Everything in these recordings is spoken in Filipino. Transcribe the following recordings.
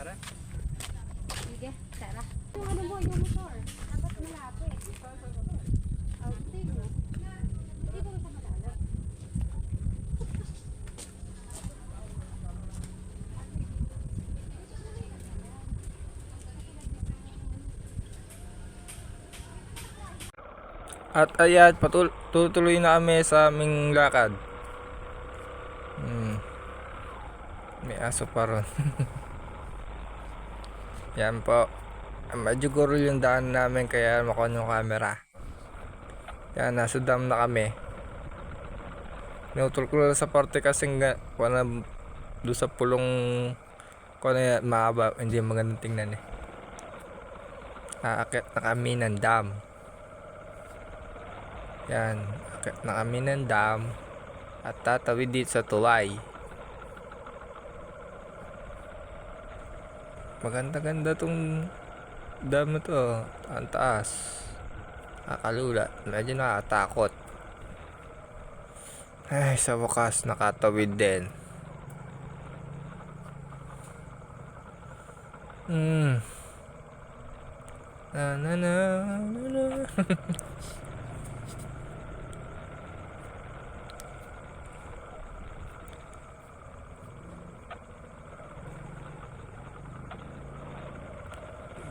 Tara. Sige, tara. Yung ano mo, yung motor. Dapat malapit. Outing. Hindi ba sa? At ayan, patul tutuloy na kami sa aming lakad. Hmm. May aso pa ron. Yan po. Medyo gurul yung daan namin kaya makuha yung camera. Yan, nasa dam na kami. Pinutol ko sa parte kasi nga, kuha na doon sa pulong kuha na yan, mahaba, hindi magandang tingnan eh. Aakit na kami ng dam. Yan, akit na kami ng dam at tatawid dito sa tulay. Maganda-ganda tong dam to. Ang taas. Nakakalula. Medyo nakakatakot. Ay, sa wakas, nakatawid din. Hmm. Na na na na na.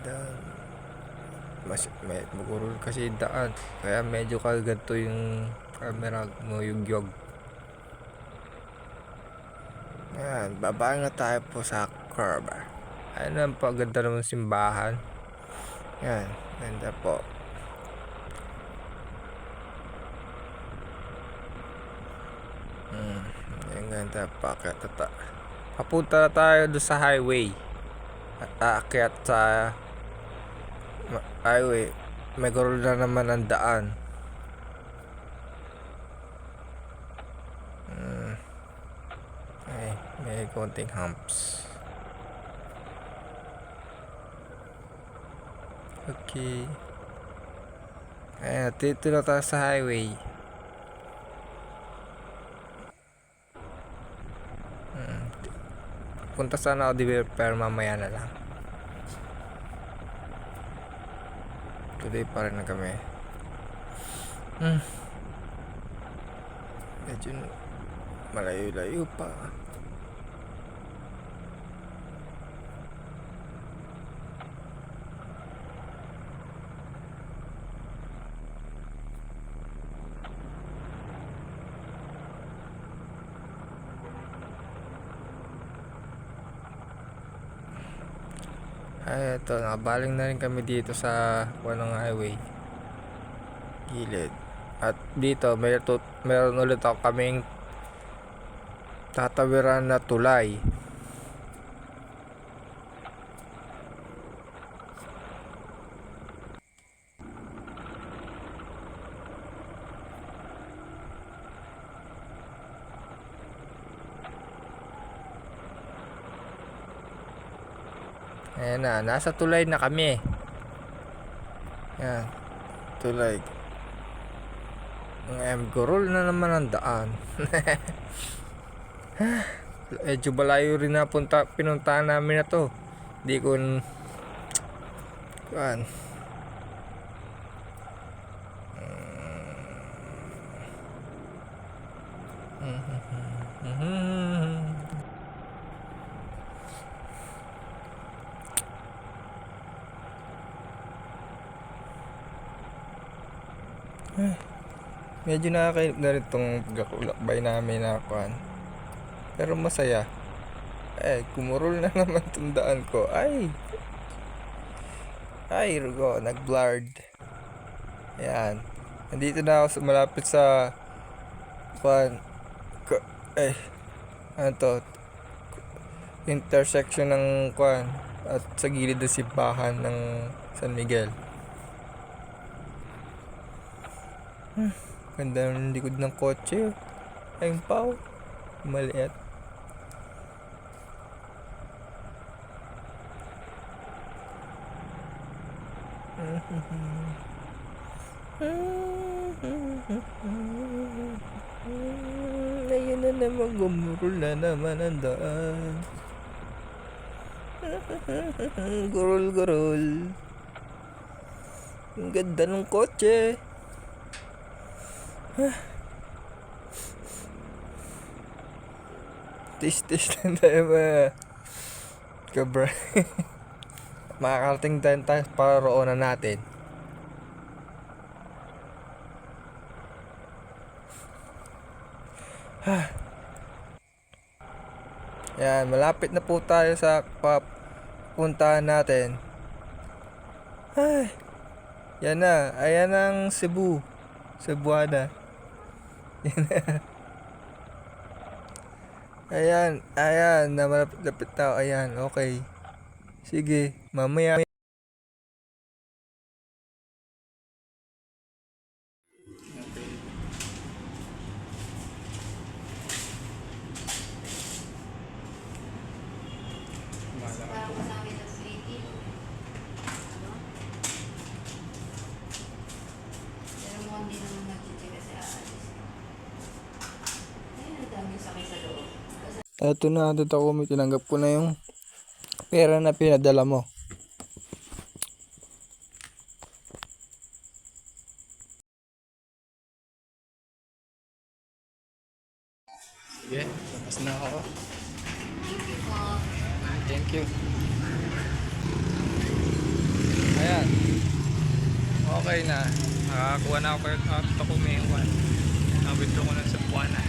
daan mas may bugurol kasi daan. Kaya medyo kaganto yung camera mo yung yog yan baba nga tayo po sa curb ayun ang paganda naman simbahan. Yan ganda po. Hmm yan ganda pakit tata. Papunta na tayo doon sa highway. At aakyat sa highway gurul na naman ang daan. Mm. ay may konting humps. Okay. Ayan dito na tayo sa highway. Mm. punta sana ako di mamaya na lang Tuloy pa rin na kami. Hmm. Medyo malayo-layo pa. Ay, ito, nakabaling na rin kami dito sa Wanang Highway. Gilid. At dito, tut meron ulit ako kaming tatawiran na tulay. Ayan na, nasa tulay na kami. Yan, tulay. Ang gurol na naman ang daan. Medyo balayo rin na punta, pinuntahan namin na to. Di ko... n- Kuan. Medyo nakakainip na rin itong pagkakulakbay namin na kuan. Pero masaya. Eh, kumurol na naman itong daan ko. Ay! Ay, Rugo, nag-blurred. Ayan. Nandito na ako malapit sa kuan. Ko, eh, ano to? Intersection ng kuan. At sa gilid ng simbahan ng San Miguel. Ganda ng likod ng kotse. Ayun pa oh. Maliit. Ayun na naman, gumurol na naman ang daan. gurul gurul. Ang ganda ng kotse. Tis-tis lang tayo mga kabra. Makakarating tayo tayo para roonan natin. Yan, malapit na po tayo sa papuntahan natin. Ay, yan na. Ayan ang Cebu. Cebuana. Ayan, ayan, na malapit na. Ayan, okay. Sige, mamaya. Parang kasama ng sweetie. Ano? Pero mo hindi naman nag-chichi kasi aalis. Ayun, ang daming sakit sa loob. Kasi Eto na, dito ako may tinanggap ko na yung pera na pinadala mo. Sige, tapos na ako. thank you. Ayan. Okay na. Nakakuha na ako yung auto ko may one. Nabito ko na sa buwan na.